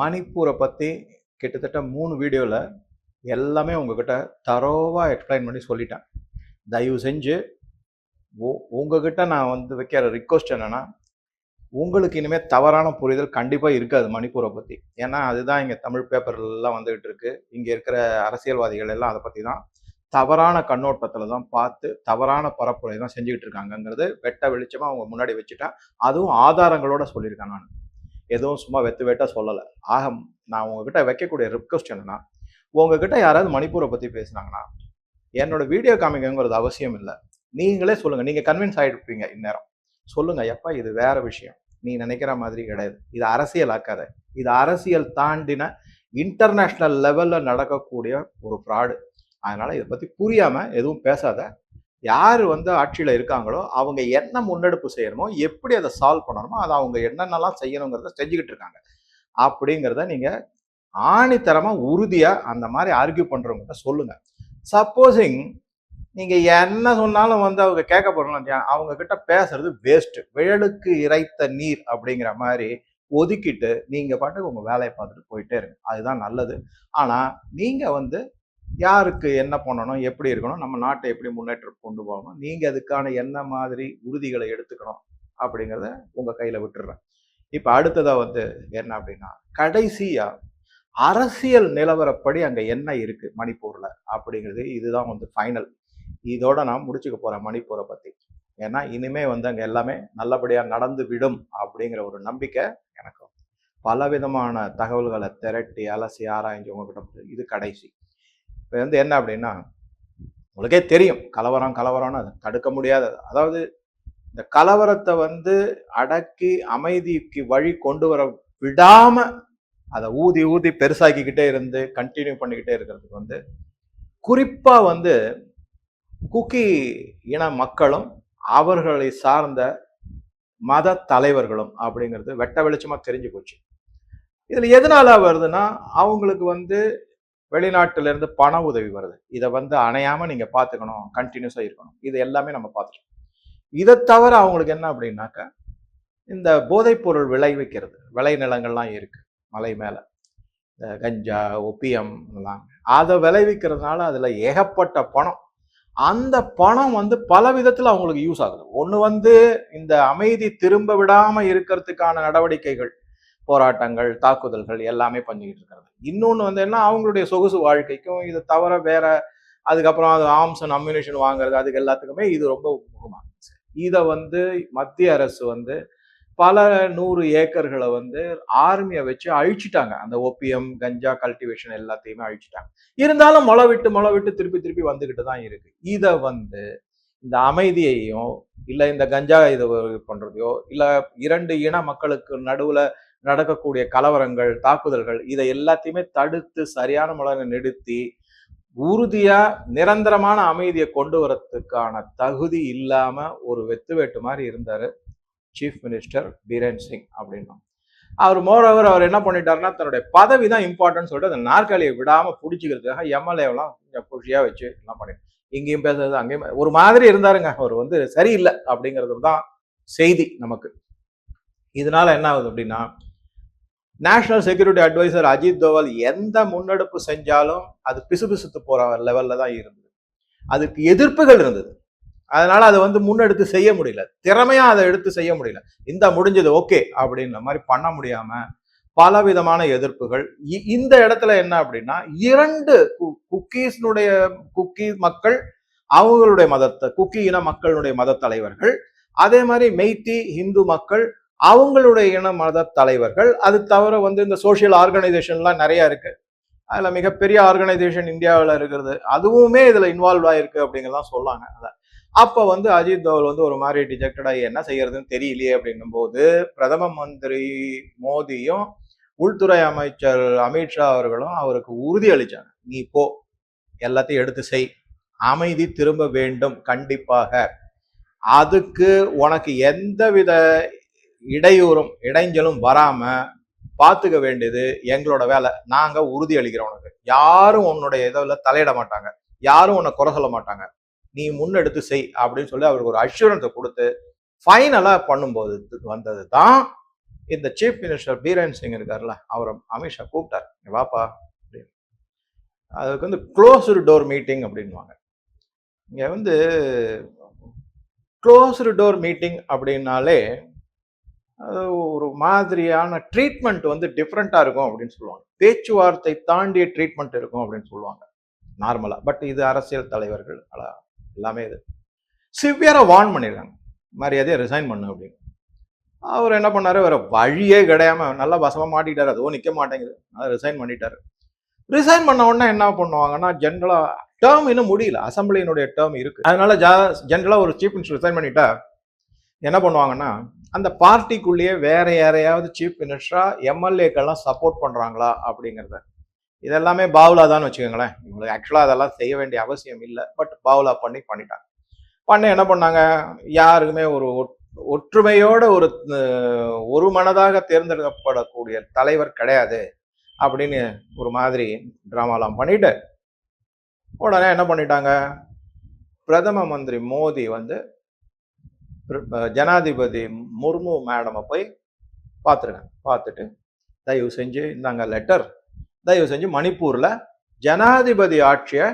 மணிப்பூரை பற்றி கிட்டத்தட்ட மூணு வீடியோவில் எல்லாமே உங்ககிட்ட தரோவாக எக்ஸ்பிளைன் பண்ணி சொல்லிட்டேன். தயவு செஞ்சு உங்ககிட்ட நான் வந்து வைக்கிற ரிக்வஸ்ட் என்னன்னா உங்களுக்கு இனிமேல் தவறான புரிதல் கண்டிப்பாக இருக்காது மணிப்பூரை பற்றி ஏன்னா அதுதான் இங்கே தமிழ் பேப்பர்லாம் வந்துகிட்டு இருக்கு. இங்கே இருக்கிற அரசியல்வாதிகள் எல்லாம் அதை பற்றி தான் தவறான கண்ணோட்டத்தில் தான் பார்த்து தவறான பரப்புரை தான் செஞ்சுக்கிட்டு இருக்காங்கங்கிறது வெட்ட வெளிச்சமாக அவங்க முன்னாடி வச்சுட்டேன் அதுவும் ஆதாரங்களோட சொல்லியிருக்கேன் நான். எதுவும் சும்மா வெத்து வெட்டாக சொல்லலை. ஆக நான் உங்ககிட்ட வைக்கக்கூடிய ரிக்வஸ்ட் என்னன்னா உங்ககிட்ட யாராவது மணிப்பூரை பற்றி பேசுனாங்கன்னா என்னோட வீடியோ காமிக்கங்கிறது அவசியம் இல்லை. நீங்களே சொல்லுங்கள் நீங்கள் கன்வின்ஸ் ஆகிட்டுருப்பீங்க இந்நேரம். சொல்லுங்கள் எப்பா இது வேற விஷயம். நீ நினைக்கிற மாதிரி கிடையாது. இது அரசியல் ஆக்காத. இது அரசியல் தாண்டின இன்டர்நேஷ்னல் லெவலில் நடக்கக்கூடிய ஒரு ஃப்ராடு அதனால் இதை பற்றி புரியாமல் எதுவும் பேசாத. யார் வந்து ஆட்சியில் இருக்காங்களோ அவங்க என்ன முன்னெடுப்பு செய்யணுமோ எப்படி அதை சால்வ் பண்ணணுமோ அதை அவங்க என்னென்னலாம் செய்யணுங்கிறத செஞ்சுக்கிட்டு இருக்காங்க. அப்படிங்கிறத நீங்கள் ஆணித்தரமாக உறுதியாக அந்த மாதிரி ஆர்கியூ பண்றவங்ககிட்ட சொல்லுங்கள் சப்போஸிங் நீங்கள் என்ன சொன்னாலும் வந்து அவங்க கேட்க போகிறோம் அவங்க கிட்ட பேசுறது வேஸ்ட்டு விழலுக்கு இறைத்த நீர் அப்படிங்கிற மாதிரி ஒதுக்கிட்டு நீங்கள் பாட்டுக்கு உங்கள் வேலையை பார்த்துட்டு போயிட்டே இருங்க. அதுதான் நல்லது. ஆனால் நீங்கள் வந்து யாருக்கு என்ன பண்ணணும் எப்படி இருக்கணும் நம்ம நாட்டை எப்படி முன்னேற்றம் கொண்டு போகணும் நீங்கள் அதுக்கான என்ன மாதிரி உறுதிகளை எடுத்துக்கணும் அப்படிங்கிறத உங்கள் கையில் விட்டுடுறேன் இப்போ அடுத்ததாக வந்து என்ன அப்படின்னா கடைசியாக அரசியல் நிலவரப்படி அங்கே என்ன இருக்குது மணிப்பூரில் அப்படிங்கிறது இதுதான் வந்து ஃபைனல் இதோட நான் முடிச்சுக்க போகிறேன் மணிப்பூரை பற்றி ஏன்னா இனிமே வந்து அங்கே எல்லாமே நல்லபடியாக நடந்து விடும் அப்படிங்கிற ஒரு நம்பிக்கை எனக்கு. பலவிதமான தகவல்களை திரட்டி அலசி ஆராய்ஞ்சு உங்ககிட்ட இது கடைசி. இப்போ வந்து என்ன அப்படின்னா உங்களுக்கே தெரியும் கலவரம் கலவரம்னு அது தடுக்க முடியாதது. அதாவது இந்த கலவரத்தை வந்து அடக்கி அமைதிக்கு வழி கொண்டு வர விடாம அதை ஊதி ஊதி பெருசாக்கிக்கிட்டே இருந்து கண்டினியூ பண்ணிக்கிட்டே இருக்கிறதுக்கு வந்து குறிப்பா வந்து குக்கி இன மக்களும் அவர்களை சார்ந்த மத தலைவர்களும் அப்படிங்கிறது வெட்ட வெளிச்சமாக தெரிஞ்சு போச்சு. இதில் எதனால வருதுன்னா அவங்களுக்கு வந்து வெளிநாட்டிலேருந்து பண உதவி வருது. இதை வந்து அணையாமல் நீங்கள் பார்த்துக்கணும் கண்டினியூஸாக இருக்கணும். இது எல்லாமே நம்ம பார்த்துட்டோம். இதை தவிர அவங்களுக்கு என்ன அப்படின்னாக்கா இந்த போதைப்பொருள் விளைவிக்கிறது விளைநிலங்கள்லாம் இருக்குது மலை மேலே. இந்த கஞ்சா ஒப்பியம் எல்லாம். அதை விளைவிக்கிறதுனால அதில் ஏகப்பட்ட பணம். அந்த பணம் வந்து பல விதத்தில் அவங்களுக்கு யூஸ் ஆகுது. ஒன்று வந்து இந்த அமைதி திரும்ப விடாமல் இருக்கிறதுக்கான நடவடிக்கைகள் போராட்டங்கள் தாக்குதல்கள் எல்லாமே பண்ணிக்கிட்டு இருக்கிறது. இன்னொன்று வந்து என்ன அவங்களுடைய சொகுசு வாழ்க்கைக்கும் இது தவிர வேற அதுக்கப்புறம் அது ஆர்ம்ஸ் அண்ட் அம்யூனிஷன் வாங்குறது அதுக்கு எல்லாத்துக்குமே இது ரொம்ப முக்கியமாக இதை வந்து மத்திய அரசு வந்து பல நூறு ஏக்கர்களை வந்து ஆர்மியை வச்சு அழிச்சிட்டாங்க. அந்த ஓபியம் கஞ்சா கல்டிவேஷன் எல்லாத்தையுமே அழிச்சிட்டாங்க. இருந்தாலும் முளை விட்டு முளை விட்டு திருப்பி திருப்பி வந்துக்கிட்டு தான் இருக்கு. இதை வந்து இந்த அமைதியையும் இல்லை இந்த கஞ்சா இதை பண்ணுறதையோ இல்லை இரண்டு இன மக்களுக்கு நடுவில் நடக்கக்கூடிய கலவரங்கள் தாக்குதல்கள் இதை எல்லாத்தையுமே தடுத்து சரியான முறையில் நிறுத்தி உறுதியா நிரந்தரமான அமைதியை கொண்டு வரத்துக்கான தகுதி இல்லாம ஒரு வெத்து வேட்டு மாதிரி இருந்தாரு சீஃப் மினிஸ்டர் பீரேன் சிங் அப்படின்னா அவர் மோரோவர் அவர் என்ன பண்ணிட்டாருன்னா தன்னுடைய பதவி தான் இம்பார்ட்டன்ட் சொல்லிட்டு அந்த நாற்காலியை விடாம பிடிச்சிக்கிறதுக்காக எம்எல்ஏவெல்லாம் கொஞ்சம் புஷியா வச்சு எல்லாம் பண்ணி இங்கேயும் பேசுறது அங்கேயும் ஒரு மாதிரி இருந்தாருங்க. அவர் வந்து சரியில்லை அப்படிங்கிறது தான் செய்தி நமக்கு. இதனால என்ன ஆகுது அப்படின்னா national security adviser Ajit Doval எந்த முன்னெடுப்பு செஞ்சாலும் அது பிசுபிசுத்து போற லெவல்ல தான் இருந்தது. அதுக்கு எதிர்ப்புகள் இருந்தது. அதனால அதை வந்து முன்னெடுத்து செய்ய முடியல. திறமையா அதை எடுத்து செய்ய முடியல. இந்த முடிஞ்சது ஓகே அப்படின்ற மாதிரி பண்ண முடியாம பலவிதமான எதிர்ப்புகள். இ- இந்த இடத்துல என்ன அப்படின்னா இரண்டு கு- குக்கீஸ்னுடைய குக்கி மக்கள் அவங்களுடைய மதத்தை குக்கி இன மக்களுடைய மத தலைவர்கள் அதே மாதிரி மெய்த்தி இந்து மக்கள் அவங்களுடைய இன மத தலைவர்கள். அது தவிர வந்து இந்த சோஷியல் ஆர்கனைசேஷன்லாம் நிறையா இருக்குது அதில் மிகப்பெரிய ஆர்கனைசேஷன் இந்தியாவில் இருக்கிறது அதுவுமே இதில் இன்வால்வ் ஆகிருக்கு அப்படிங்கலாம் சொல்லாங்க. அதை. அப்போ வந்து அஜித் தோவல் வந்து ஒரு மாதிரி டிஜெக்டடாக என்ன செய்யறதுன்னு தெரியலையே அப்படின்னும் போது பிரதம மந்திரி மோடியும் உள்துறை அமைச்சர் அமித்ஷா அவர்களும் அவருக்கு உறுதி அளித்தாங்க நீ போ. எல்லாத்தையும் எடுத்து செய். அமைதி திரும்ப வேண்டும். கண்டிப்பாக. அதுக்கு உனக்கு எந்த வித இடையூறும் இடைஞ்சலும் வராம பார்த்துக்க வேண்டியது எங்களோட வேலை. நாங்க உறுதி அளிக்கிறவனுக்கு யாரும் உன்னுடைய இதில் தலையிட மாட்டாங்க. யாரும் உன்னை குறை சொல்ல மாட்டாங்க. நீ முன்னெடுத்து செய் அப்படின்னு சொல்லி அவருக்கு ஒரு அஷூரன்ஸை கொடுத்து ஃபைனலா பண்ணும்போது வந்தது தான் இந்த சீஃப் மினிஸ்டர் பீரன் சிங் இருக்கார்ல அவரை அமித்ஷா கூப்பிட்டார். "நீ வாப்பா அப்படின்னு. அதுக்கு வந்து க்ளோஸ்டு டோர் மீட்டிங் அப்படின்வாங்க இங்கே வந்து க்ளோஸ்டு டோர் மீட்டிங் அப்படின்னாலே ஒரு மாதிரியான ட்ரீட்மெண்ட் வந்து டிஃப்ரெண்ட்டாக இருக்கும் அப்படின்னு சொல்லுவாங்க. பேச்சுவார்த்தை தாண்டிய ட்ரீட்மெண்ட் இருக்கும் அப்படின்னு சொல்லுவாங்க. நார்மலாக பட் இது அரசியல் தலைவர்கள் எல்லாமே இது. சிவியராக வார்ன் பண்ணியிருக்காங்க மரியாதையை ரிசைன் பண்ணு அப்படின்னு. அவர் என்ன பண்ணார்? வேற வழியே கிடையாம நல்லா வசமாக மாட்டிக்கிட்டாரு. அதுவும் நிற்க மாட்டேங்குது. அதை ரிசைன் பண்ணிட்டார். ரிசைன் பண்ண உடனே என்ன பண்ணுவாங்கன்னா ஜென்ரலாக டேர்ம் இன்னும் முடியல. அசம்பிளியினுடைய டேர்ம் இருக்கு. அதனால ஜென்ரலா ஒரு சீஃப் மினிஸ்டர் ரிசைன் பண்ணிட்டா என்ன பண்ணுவாங்கன்னா அந்த பார்ட்டிக்குள்ளேயே வேற யாரையாவது சீஃப் மினிஸ்டரா எம்எல்ஏக்கெல்லாம் சப்போர்ட் பண்றாங்களா அப்படிங்கிறத. இதெல்லாமே பாவுலா தான் வச்சுக்கோங்களேன். இவங்களுக்கு ஆக்சுவலாக அதெல்லாம் செய்ய வேண்டிய அவசியம் இல்லை. பட் பாவுலா பண்ணி பண்ணிட்டாங்க. பண்ண என்ன பண்ணாங்க? யாருக்குமே ஒரு ஒற்றுமையோட ஒரு ஒரு மனதாக தேர்ந்தெடுக்கப்படக்கூடிய தலைவர் கிடையாது அப்படின்னு ஒரு மாதிரி ட்ராமாலாம் பண்ணிட்டு உடனே என்ன பண்ணிட்டாங்க? பிரதம மந்திரி மோடி வந்து ஜனாதிபதி முர்மு மேடமை போய் பார்த்துருக்கேன் பார்த்துட்டு தயவு செஞ்சு இந்தாங்க லெட்டர் தயவு செஞ்சு மணிப்பூரில் ஜனாதிபதி ஆட்சியை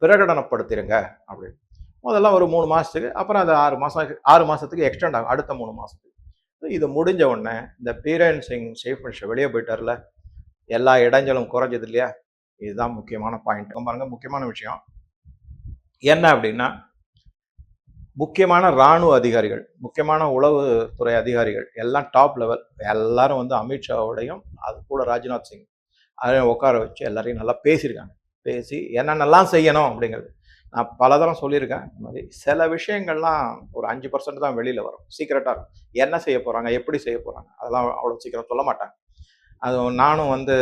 பிரகடனப்படுத்திடுங்க அப்படின்னு. முதல்ல ஒரு மூணு மாதத்துக்கு அப்புறம் அது ஆறு மாதம் ஆறு மாதத்துக்கு எக்ஸ்டெண்ட் ஆகும். அடுத்த மூணு மாதத்துக்கு இது முடிஞ்ச உடனே இந்த பீரன் சிங் சீஃப் மினிஸ்டர் வெளியே போயிட்டார்ல. எல்லா இடைஞ்சலும் குறைஞ்சது இல்லையா? இதுதான் முக்கியமான பாயிண்ட் பாருங்க முக்கியமான விஷயம். என்ன அப்படின்னா முக்கியமான இராணுவ அதிகாரிகள் முக்கியமான உளவுத்துறை அதிகாரிகள் எல்லாம் டாப் லெவல் எல்லாரும் வந்து அமித்ஷாவோடையும் அது கூட ராஜ்நாத் சிங் அதையும் உட்கார வச்சு எல்லாரையும் நல்லா பேசியிருக்காங்க. பேசி என்னென்னலாம் செய்யணும் அப்படிங்கிறது. நான் பலதரம் சொல்லியிருக்கேன். இந்த மாதிரி சில விஷயங்கள்லாம் ஒரு அஞ்சு பர்சன்ட் தான் வெளியில் வரும். சீக்கிரட்டாக இருக்கும். என்ன செய்ய போகிறாங்க எப்படி செய்ய போகிறாங்க அதெல்லாம் அவ்வளோ சீக்கிரம் சொல்ல மாட்டாங்க. அது நானும் வந்து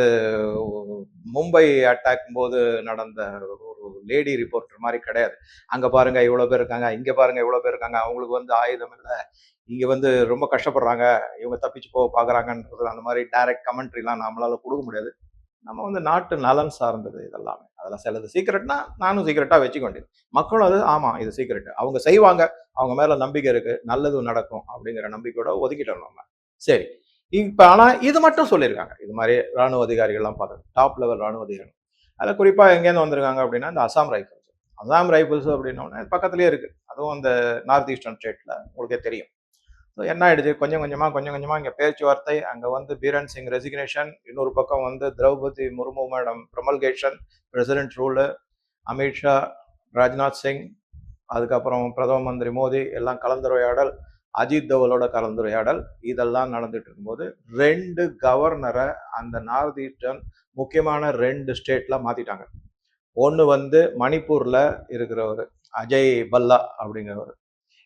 மும்பை அட்டாக் போது நடந்த லேடி ரிப்போர்ட்டர் மாதிரி கிடையாது. அங்கே பாருங்க இவ்வளோ பேர் இருக்காங்க இங்கே பாருங்க இவ்வளோ பேர் இருக்காங்க அவங்களுக்கு வந்து ஆயுதம் இல்லை. இங்கே வந்து ரொம்ப கஷ்டப்படுறாங்க இவங்க தப்பிச்சு போக பார்க்குறாங்கன்றது அந்த மாதிரி டைரக்ட் கமெண்ட்ரிலாம் நம்மளால கொடுக்க முடியாது. நம்ம வந்து நாட்டு நலன் சார்ந்தது இதெல்லாமே. அதெல்லாம் சிலது சீக்கிரட்னா நானும் சீக்கிரட்டா வச்சுக்கொண்டேன் மக்களும் அது ஆமாம் இது சீக்கிரட் அவங்க செய்வாங்க அவங்க மேலே நம்பிக்கை இருக்குது நல்லதும் நடக்கும் அப்படிங்கிற நம்பிக்கையோட ஒதுக்கிட்டோம் நம்ம. சரி இப்போ ஆனால் இது மட்டும் சொல்லியிருக்காங்க. இது மாதிரி ராணுவ அதிகாரிகள்லாம் பார்த்தோம் டாப் லெவல் ராணுவ அதிகாரிகள். அதில் குறிப்பாக எங்கேருந்து வந்திருக்காங்க அப்படின்னா இந்த அசாம் ரைஃபிள்ஸ். அசாம் ரைஃபிள்ஸ் அப்படின்னோடனே பக்கத்துலேயே இருக்குது அதுவும் அந்த நார்த் ஈஸ்டர்ன் ஸ்டேட்டில் உங்களுக்கே தெரியும். ஸோ என்ன ஆயிடுச்சு? கொஞ்சம் கொஞ்சமாக கொஞ்சம் கொஞ்சமாக இங்கே பேச்சுவார்த்தை அங்கே வந்து பீரன் சிங் ரெசிக்னேஷன் இன்னொரு பக்கம் வந்து Draupadi Murmu madam promulgation president rule Amit Shah Rajnath Singh அதுக்கப்புறம் பிரதம மந்திரி மோடி எல்லாம் கலந்துரையாடல் அஜித் தவலோட கலந்துரையாடல். இதெல்லாம் நடந்துட்டு இருக்கும்போது ரெண்டு கவர்னரை அந்த நார்த் ஈஸ்டர்ன் முக்கியமான ரெண்டு ஸ்டேட்ல மாத்திட்டாங்க. ஒன்று வந்து மணிப்பூர்ல இருக்கிறவர் அஜய் பல்லா அப்படிங்கிறவர்.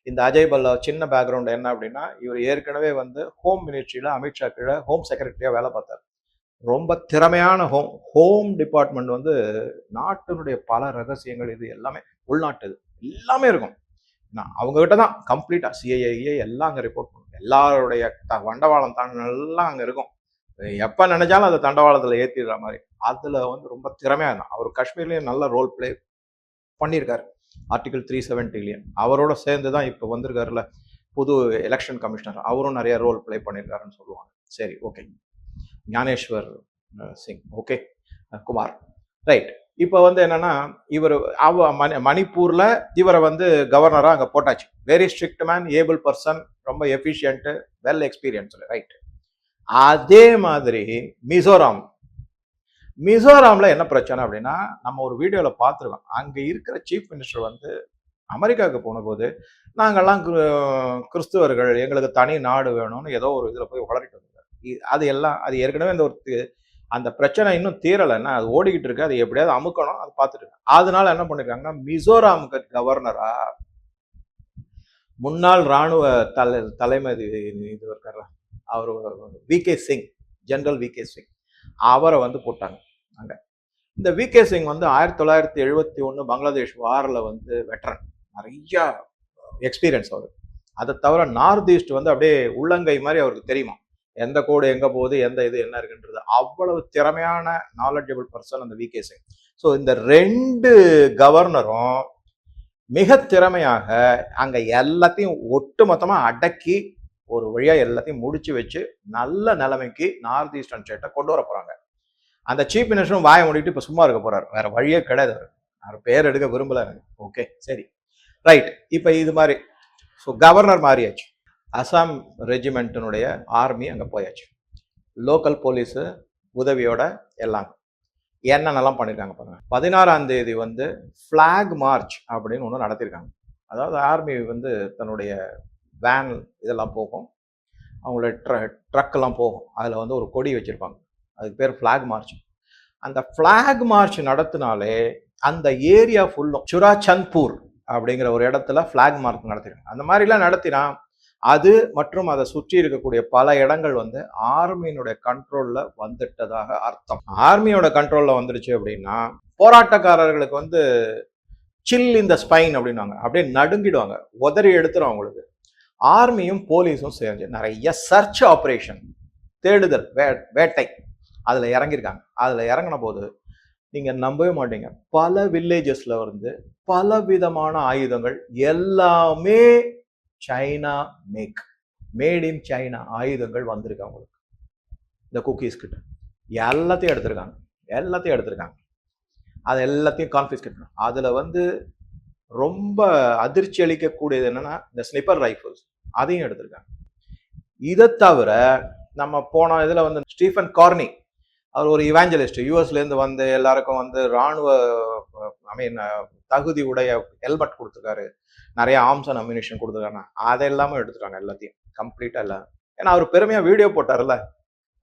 இந்த அஜய் பல்லா சின்ன பேக்ரவுண்ட் என்ன அப்படின்னா இவர் ஏற்கனவே வந்து ஹோம் மினிஸ்ட்ரியில் அமித்ஷா கீழே ஹோம் செக்ரட்டரியாக வேலை பார்த்தார். ரொம்ப திறமையான ஹோம் ஹோம் டிபார்ட்மெண்ட் வந்து நாட்டினுடைய பல ரகசியங்கள் இது எல்லாமே உள்நாட்டு எல்லாமே இருக்கும். நான் அவங்ககிட்ட தான் கம்ப்ளீட்டாக சிஐஏஏ எல்லாம் அங்கே ரிப்போர்ட் பண்ணுவோம். எல்லாருடைய த- வண்டவாளம் தான் எல்லாம் அங்கே இருக்கும். எப்போ நினைச்சாலும் அதை தண்டவாளத்தில் ஏற்றிடுற மாதிரி. அதில் வந்து ரொம்ப திறமையாக இருந்தான். அவர் காஷ்மீர்லேயும் நல்ல ரோல் ப்ளே பண்ணியிருக்காரு. ஆர்டிகல் த்ரீ செவன்ட்டிலையும் அவரோட சேர்ந்து தான் இப்போ வந்திருக்காருல புது எலெக்ஷன் கமிஷனர் அவரும் நிறைய ரோல் ப்ளே பண்ணியிருக்காருன்னு சொல்லுவாங்க. சரி okay Gyaneshwar Singh. Okay Kumar. Right இப்போ வந்து என்னன்னா இவர் அவ மணி மணிப்பூர்ல இவரை வந்து கவர்னராக அங்கே போட்டாச்சு. Very strict man able person ரொம்ப எஃபிஷியன்ட்டு வெல் எக்ஸ்பீரியன்ஸ் ரைட் அதே மாதிரி மிசோராம். மிசோராம்ல என்ன பிரச்சனை அப்படின்னா நம்ம ஒரு வீடியோவில் பார்த்துருக்கோம். அங்கே இருக்கிற சீஃப் மினிஸ்டர் வந்து அமெரிக்காவுக்கு போனபோது நாங்கள்லாம் கிறிஸ்துவர்கள் எங்களுக்கு தனி நாடு வேணும்னு ஏதோ ஒரு இதில் போய் வளரிட்டு வந்தார் அது எல்லாம் அது ஏற்கனவே இந்த ஒரு அந்த பிரச்சனை இன்னும் தீரலைன்னா அது ஓடிக்கிட்டு இருக்கு. அது எப்படியாவது அமுக்கணும். அது பார்த்துட்டு அதனால என்ன பண்ணிருக்காங்கன்னா மிசோராம் கவர்னரா முன்னாள் ராணுவ தலை தலைமை இது இருக்கார்ல அவர் V K Singh general V K Singh அவரை வந்து போட்டாங்க அங்கே. இந்த வி கே சிங் வந்து ஆயிரத்தி தொள்ளாயிரத்தி எழுபத்தி ஒன்று பங்களாதேஷ் வாரில் வந்து வெட்டரன் நிறையா எக்ஸ்பீரியன்ஸ் அவர் அதை தவிர நார்த் ஈஸ்ட் வந்து அப்படியே உள்ளங்கை மாதிரி அவருக்கு தெரியுமா? எந்த கோடு எங்க போகுது எந்த இது என்ன இருக்குன்றது. அவ்வளவு திறமையான நாலெட்ஜபிள் பர்சன் அந்த வி கே சிங் ஸோ இந்த ரெண்டு கவர்னரும் மிக திறமையாக அங்க எல்லாத்தையும் ஒட்டு மொத்தமா அடக்கி ஒரு வழியாக எல்லாத்தையும் முடிச்சு வச்சு நல்ல நிலைமைக்கு நார்த் ஈஸ்டர்ன் ஸ்டேட்டை கொண்டு வர போகிறாங்க அந்த சீஃப் மினிஸ்டரும் வாயை மூடிட்டு இப்போ சும்மா இருக்க போறாரு. வேற வழியே கிடையாது அவர். அவர் பேர் எடுக்க விரும்பல எனக்கு. ஓகே சரி. ரைட் இப்போ இது மாதிரி. ஸோ கவர்னர் மாறியாச்சு. அசாம் ரெஜிமெண்ட்டினுடைய ஆர்மி அங்கே போயாச்சு. லோக்கல் போலீஸு உதவியோட எல்லாம். என்னென்னலாம் பண்ணியிருக்காங்க பாருங்கள் பதினாறாம் தேதி வந்து ஃப்ளாக் மார்ச் அப்படின்னு ஒன்று நடத்தியிருக்காங்க அதாவது ஆர்மி வந்து தன்னுடைய வேன் இதெல்லாம் போகும். அவங்களோட ட்ர ட்ரக்கெல்லாம் போகும். அதில் வந்து ஒரு கொடி வச்சுருப்பாங்க. அதுக்கு பேர் ஃப்ளாக் மார்ச் அந்த ஃப்ளாக் மார்ச் நடத்தினாலே அந்த ஏரியா ஃபுல்லும் சுராச்சந்த்பூர் அப்படிங்கிற ஒரு இடத்துல ஃப்ளாக் மார்க் நடத்திருக்காங்க. அந்த மாதிரிலாம் நடத்தினா அது மற்றும் அதை சுற்றி இருக்கக்கூடிய பல இடங்கள் வந்து ஆர்மியினுடைய கண்ட்ரோல்ல வந்துட்டதாக அர்த்தம். ஆர்மியோட கண்ட்ரோல்ல வந்துடுச்சு அப்படின்னா போராட்டக்காரர்களுக்கு வந்து சில் இந்த ஸ்பைன் அப்படின்னாங்க அப்படியே நடுங்கிடுவாங்க. உதறி எடுத்துரும் அவங்களுக்கு. ஆர்மியும் போலீஸும் சேர்ந்து நிறைய சர்ச் ஆப்ரேஷன் தேடுதல் வே வேட்டை அதில் இறங்கியிருக்காங்க. அதில் இறங்கின போது நீங்கள் நம்பவே மாட்டீங்க. பல வில்லேஜஸில் வந்து பல விதமான ஆயுதங்கள் எல்லாமே China make made in China ஆயுதங்கள் வந்திருக்கு அவங்களுக்கு. இந்த குக்கீஸ் கிட்ட. எல்லாத்தையும் எடுத்திருக்காங்க. எல்லாத்தையும் எடுத்திருக்காங்க. அது எல்லாத்தையும் கான்ஃபிஸ்கேட் பண்ண. அதில் வந்து ரொம்ப அதிர்ச்சி அளிக்கக்கூடியது என்னன்னா இந்த ஸ்னிப்பர் ரைஃபிள்ஸ் அதையும் எடுத்திருக்காங்க. இதை தவிர நம்ம போன இதில் வந்து ஸ்டீஃபன் கார்னி. அவர் ஒரு இவாஞ்சலிஸ்ட் யூஎஸ்லேருந்து வந்து எல்லாருக்கும் வந்து இராணுவ ஐ மீன் தகுதி உடைய ஹெல்மெட் கொடுத்துருக்காரு. நிறைய ஆர்ம்ஸ் அண்ட் அம்யூனிஷன் கொடுத்துருக்காங்க அதை எல்லாமே எடுத்துட்டாங்க எல்லாத்தையும். கம்ப்ளீட்டாக எல்லாம் ஏன்னா அவர் பெருமையாக வீடியோ போட்டார்ல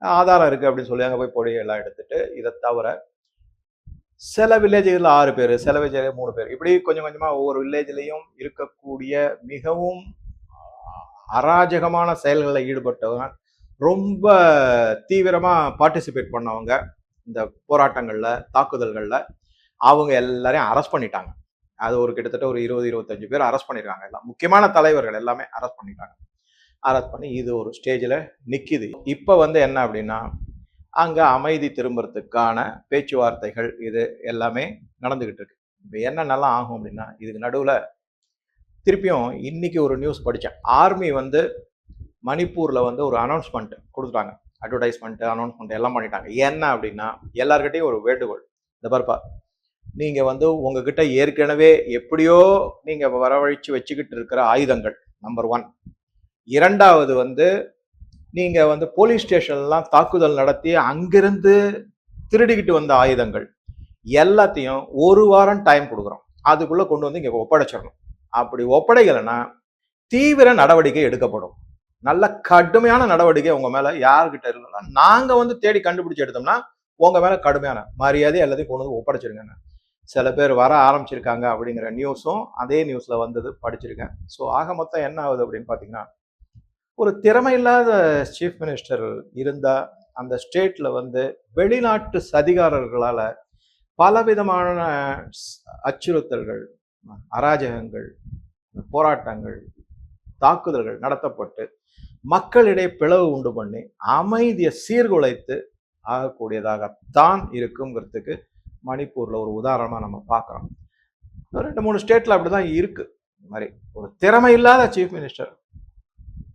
ஆதாரம் இருக்குது அப்படின்னு சொல்லி அங்கே போய் பொடி எல்லாம் எடுத்துட்டு இதை தவிர சில வில்லேஜ்களில் ஆறு பேர் சில வில்லேஜில் மூணு பேர். இப்படி கொஞ்சம் கொஞ்சமாக ஒவ்வொரு வில்லேஜ்லேயும் இருக்கக்கூடிய மிகவும் அராஜகமான செயல்களில் ஈடுபட்டவங்க ரொம்ப தீவிரமாக பார்ட்டிசிபேட் பண்ணவங்க இந்த போராட்டங்களில் தாக்குதல்களில் அவங்க எல்லாரையும் அரெஸ்ட் பண்ணிட்டாங்க. அது ஒரு கிட்டத்தட்ட ஒரு இருபது இருபத்தஞ்சு பேர் அரெஸ்ட் பண்ணியிருக்காங்க எல்லாம் முக்கியமான தலைவர்கள் எல்லாமே அரெஸ்ட் பண்ணிட்டாங்க. அரெஸ்ட் பண்ணி இது ஒரு ஸ்டேஜில் நிற்கிது இப்போ வந்து என்ன அப்படின்னா அங்கே அமைதி திரும்புறதுக்கான பேச்சுவார்த்தைகள் இது எல்லாமே நடந்துக்கிட்டு இருக்கு. இப்போ என்ன நல்லா ஆகும் அப்படின்னா இதுக்கு நடுவில் திருப்பியும் இன்னைக்கு ஒரு நியூஸ் படித்தேன் ஆர்மி வந்து மணிப்பூரில் வந்து ஒரு அனௌன்ஸ்மெண்ட் கொடுத்துட்டாங்க. அட்வர்டைஸ்மெண்ட் அனௌன்ஸ்மெண்ட் எல்லாம் பண்ணிட்டாங்க. என்ன அப்படின்னா எல்லார்கிட்டையும் ஒரு வேண்டுகோள். இந்த பருப்பா நீங்கள் வந்து உங்ககிட்ட ஏற்கனவே எப்படியோ நீங்கள் வரவழைச்சு வச்சுக்கிட்டு இருக்கிற ஆயுதங்கள் நம்பர் ஒன் இரண்டாவது வந்து நீங்கள் வந்து போலீஸ் ஸ்டேஷன்லாம் தாக்குதல் நடத்தி அங்கிருந்து திருடிக்கிட்டு வந்த ஆயுதங்கள் எல்லாத்தையும் ஒரு வாரம் டைம் கொடுக்குறோம். அதுக்குள்ளே கொண்டு வந்து இங்கே ஒப்படைச்சிடணும். அப்படி ஒப்படைக்கலைன்னா தீவிர நடவடிக்கை எடுக்கப்படும். நல்ல கடுமையான நடவடிக்கை உங்கள் மேலே யாருக்கிட்ட இருக்கணும்னா நாங்கள் வந்து தேடி கண்டுபிடிச்சி எடுத்தோம்னா உங்கள் மேலே கடுமையான மரியாதை எல்லாத்தையும் கொண்டு வந்து ஒப்படைச்சிருங்க சில பேர் வர ஆரம்பிச்சிருக்காங்க அப்படிங்கிற நியூஸும் அதே நியூஸில் வந்தது படிச்சிருக்கேன். ஸோ ஆக மொத்தம் என்ன ஆகுது அப்படின்னு பார்த்தீங்கன்னா ஒரு திறமை இல்லாத சீஃப் மினிஸ்டர் இருந்தால் அந்த ஸ்டேட்டில் வந்து வெளிநாட்டு சதிகாரர்களால் பலவிதமான அச்சுறுத்தல்கள் அராஜகங்கள் போராட்டங்கள் தாக்குதல்கள் நடத்தப்பட்டு மக்களிடையே பிளவு உண்டு பண்ணி அமைதியை சீர்குலைத்து ஆகக்கூடியதாகத்தான் இருக்குங்கிறதுக்கு மணிப்பூரில் ஒரு உதாரணமாக நம்ம பார்க்குறோம். ரெண்டு மூணு ஸ்டேட்டில் அப்படி தான் இருக்குது இந்த மாதிரி ஒரு திறமை இல்லாத சீஃப் மினிஸ்டர்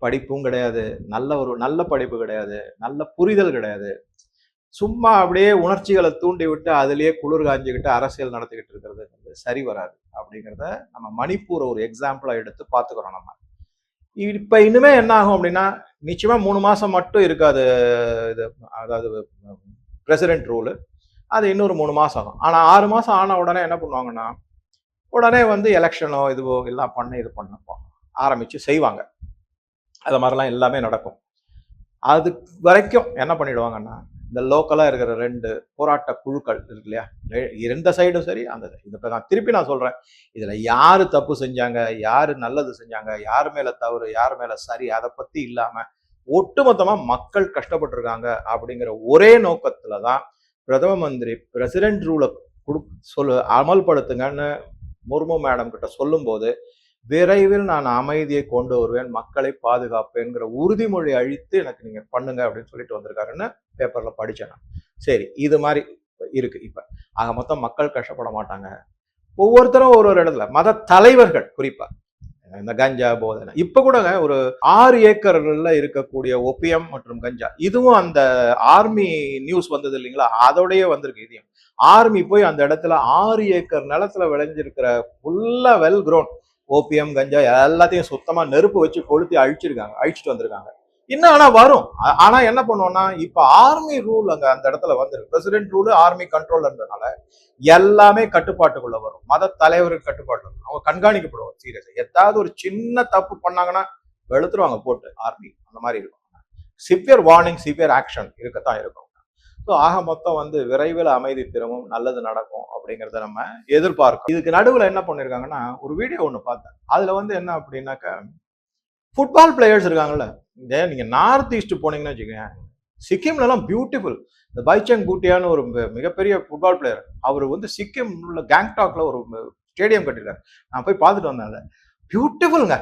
படிப்பும் கிடையாது. நல்ல ஒரு நல்ல படிப்பு கிடையாது. நல்ல புரிதல் கிடையாது. சும்மா அப்படியே உணர்ச்சிகளை தூண்டி விட்டு அதுலேயே குளிர் காஞ்சிக்கிட்டு அரசியல் நடத்திக்கிட்டு இருக்கிறது சரி வராது. அப்படிங்கிறத நம்ம மணிப்பூரை ஒரு எக்ஸாம்பிளாக எடுத்து பார்த்துக்கிறோம் நம்ம. இப்போ இனிமே என்ன ஆகும் அப்படின்னா நிச்சயமாக மூணு மாதம் மட்டும் இருக்காது இது அதாவது பிரசிடென்ட் ரூலு அது இன்னொரு மூணு மாதம் ஆகும். ஆனால் ஆறு மாதம் ஆன உடனே என்ன பண்ணுவாங்கன்னா உடனே வந்து எலெக்ஷனோ இதுவோ எல்லாம் பண்ண இது பண்ண ஆரம்பித்து செய்வாங்க. அது மாதிரிலாம் எல்லாமே நடக்கும். அது வரைக்கும் என்ன பண்ணிடுவாங்கன்னா இந்த லோக்கலாக இருக்கிற ரெண்டு போராட்ட குழுக்கள் இருக்கு இல்லையா? எந்த சைடும் சரி அந்த இதை நான் திருப்பி நான் சொல்கிறேன் இதில் யார் தப்பு செஞ்சாங்க யார் நல்லது செஞ்சாங்க யார் மேலே தவறு யார் மேலே சரி அதை பற்றி இல்லாமல் ஒட்டுமொத்தமாக மக்கள் கஷ்டப்பட்டிருக்காங்க அப்படிங்கிற ஒரே நோக்கத்தில் தான் பிரதம மந்திரி பிரசிடென்ட் ரூலை கொடு சொல்லு அமல்படுத்துங்கன்னு முர்மு மேடம் கிட்ட சொல்லும்போது விரைவில் நான் அமைதியை கொண்டு வருவேன் மக்களை பாதுகாப்பேங்கிற உறுதிமொழி அழித்து எனக்கு நீங்க பண்ணுங்க அப்படின்னு சொல்லிட்டு வந்திருக்காருன்னு பேப்பர்ல படித்தேன் நான். சரி இது மாதிரி இருக்கு இப்ப. ஆக மொத்தம் மக்கள் கஷ்டப்பட மாட்டாங்க. ஒவ்வொருத்தரும் ஒரு ஒரு இடத்துல மத தலைவர்கள் குறிப்பா. இந்த கஞ்சா போதை இப்ப கூட ஒரு ஆறு ஏக்கர்ல இருக்கக்கூடிய ஒப்பியம் மற்றும் கஞ்சா. இதுவும் அந்த ஆர்மி நியூஸ் வந்தது இல்லைங்களா? அதோடய வந்திருக்கு இதையும். ஆர்மி போய் அந்த இடத்துல ஆறு ஏக்கர் நிலத்துல விளைஞ்சிருக்கிற ஃபுல்லா வெல் க்ரோன் ஓபியம் கஞ்சா எல்லாத்தையும் சுத்தமா நெருப்பு வச்சு கொளுத்தி அழிச்சிருக்காங்க அழிச்சிட்டு வந்திருக்காங்க. இன்னும் ஆனா வரும். ஆனா என்ன பண்ணுவோம்னா இப்ப ஆர்மி ரூல் அங்க அந்த இடத்துல வந்துருக்கு. பிரசிடென்ட் ரூல் ஆர்மி கண்ட்ரோல் இருந்ததுனால எல்லாமே கட்டுப்பாட்டுக்குள்ள வரும். மத தலைவருக்கு கட்டுப்பாட்டு அவங்க கண்காணிக்கப்படுவாங்க சீரியஸா ஏதாவது ஒரு சின்ன தப்பு பண்ணாங்கன்னா வெளுத்துருவாங்க போட்டு ஆர்மி அந்த மாதிரி இருக்கும். சிவியர் வார்னிங் சிவியர் ஆக்ஷன் இருக்கத்தான் இருக்கும். ஸோ ஆக மொத்தம் வந்து விரைவில் அமைதி திரும்பும் நல்லது நடக்கும் அப்படிங்கிறத நம்ம எதிர்பார்க்கும் இதுக்கு நடுவில் என்ன பண்ணியிருக்காங்கன்னா ஒரு வீடியோ ஒன்று பார்த்தேன். அதில் வந்து என்ன அப்படின்னாக்கா ஃபுட்பால் பிளேயர்ஸ் இருக்காங்கல்ல. இந்த நீங்கள் நார்த் ஈஸ்ட் போனீங்கன்னு வச்சுக்கோங்க சிக்கிம்லலாம் பியூட்டிஃபுல் இந்த பைச்சங் பூட்டியான்னு ஒரு மிகப்பெரிய ஃபுட்பால் பிளேயர் அவர் வந்து சிக்கிம் உள்ள கேங்டாக்ல ஒரு ஸ்டேடியம் கட்டிருக்காரு. நான் போய் பார்த்துட்டு வந்தேன் அதை. பியூட்டிஃபுல்ங்க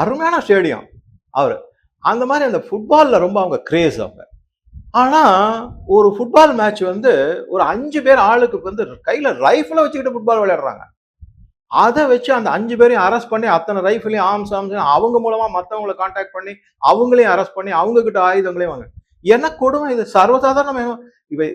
அருமையான ஸ்டேடியம் அவர். அந்த மாதிரி அந்த ஃபுட்பாலில் ரொம்ப அவங்க கிரேஸ் அவங்க. ஆனால் ஒரு ஃபுட்பால் மேட்ச் வந்து ஒரு அஞ்சு பேர் ஆளுக்கு வந்து கையில் ரைஃபிளை வச்சுக்கிட்டு ஃபுட்பால் விளையாடுறாங்க. அதை வச்சு அந்த அஞ்சு பேரையும் அரெஸ்ட் பண்ணி அத்தனை ரைஃபிளையும் ஆம்ஸ் ஆம்ஸ் அவங்க மூலமா மற்றவங்களை காண்டாக்ட் பண்ணி அவங்களையும் அரெஸ்ட் பண்ணி அவங்க கிட்ட ஆயுதங்களையும் வாங்க. என்ன கொடுமை இது. சர்வசாதாரண இவை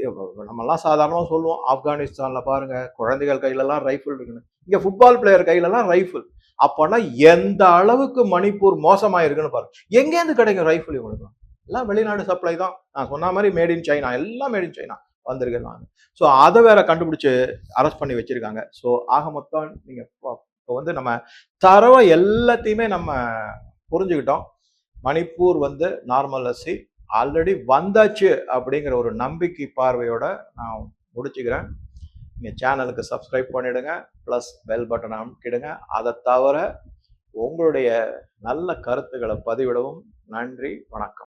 நம்மெல்லாம் சாதாரணமாக சொல்லுவோம். ஆப்கானிஸ்தான்ல பாருங்க குழந்தைகள் கையிலலாம் ரைஃபிள் இருக்குன்னு. இங்கே ஃபுட்பால் பிளேயர் கையிலலாம் ரைஃபிள் அப்போனா எந்த அளவுக்கு மணிப்பூர் மோசமா இருக்குன்னு பாருங்க. எங்கேருந்து கிடைக்கும் ரைஃபிள் இவங்களுக்கு எல்லாம் வெளிநாடு சப்ளை தான். நான் சொன்ன மாதிரி மேட் இன் சைனா எல்லாம் மேட் இன் சைனா வந்திருக்கிறாங்க. நான் ஸோ அதை வேற கண்டுபிடிச்சு அரெஸ்ட் பண்ணி வச்சிருக்காங்க. ஸோ ஆக மொத்தம் நீங்க இப்போ வந்து நம்ம தரவை எல்லாத்தையுமே நம்ம புரிஞ்சுக்கிட்டோம். மணிப்பூர் வந்து நார்மல் அசி ஆல்ரெடி வந்தாச்சு அப்படிங்கிற ஒரு நம்பிக்கை பார்வையோட நான் முடிச்சுக்கிறேன். நீங்கள் சேனலுக்கு சப்ஸ்கிரைப் பண்ணிடுங்க. ப்ளஸ் பெல் பட்டனை அமுக்கிடுங்க. அதை தவிர உங்களுடைய நல்ல கருத்துக்களை பதிவிடவும். நன்றி. வணக்கம்.